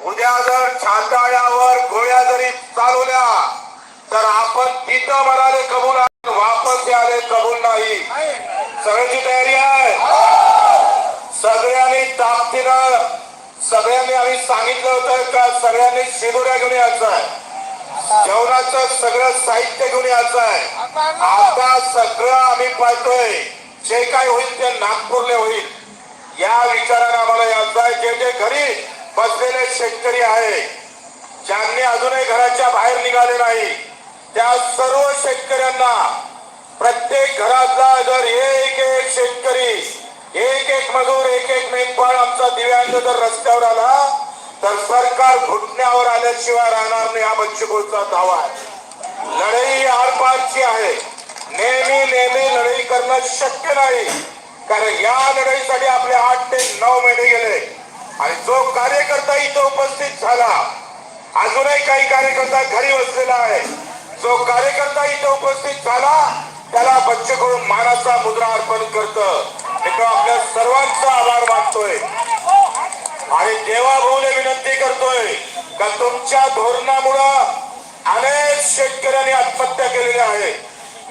उद्या जर छाताळ्यावर गोळ्या जरी चालवल्या तर आपण तिथं म्हणाले कबूल वापस याले कबूल नाही. सगळ्याची तयारी आहे? सगळ्यांनी ताकदीनं सगळ्यांनी आम्ही सांगितलं होतं का सगळ्यांनी शिदोऱ्या घेऊन यायचं आहे. जेवणाचं सगळं साहित्य घेऊन यायचं आहे. आता सगळं आम्ही पाहतोय. जे काय होईल ते नागपूरले होईल. या विचाराने आम्हाला यायचं आहे. जे जे घरी बसलेले शेतकरी आहे. ज्यांनी अजूनही घराच्या बाहेर निघाले नाही. त्या सर्व शेतकऱ्यांना प्रत्येक घरातला जर एक एक शेतकरी एक एक मजूर एक एक मेंढपाळ आमचा दिव्यांग जर रस्त्यावर आला तर सरकार घुटण्यावर आल्याशिवाय राहणार नाही हा बच्चूभाऊचा दावा आहे. लढाई आरपारची आहे. नेहमी नेहमी लढाई करणं शक्य नाही. कारण या लढाईसाठी आपले आठ ते नऊ महिने गेले आणि जो कार्यकर्ता इथं उपस्थित झाला. अजूनही काही कार्यकर्ता घरी बसलेला आहे. जो कार्यकर्ता इथं उपस्थित झाला त्याला बच्च करून मानाचा मुद्रा अर्पण करत. मित्र आपल्या सर्वांचा आभार मानतोय. आणि देवा विनंती करतोय का तुमच्या धोरणामुळं अनेक शेतकऱ्यांनी आत्महत्या केलेल्या आहेत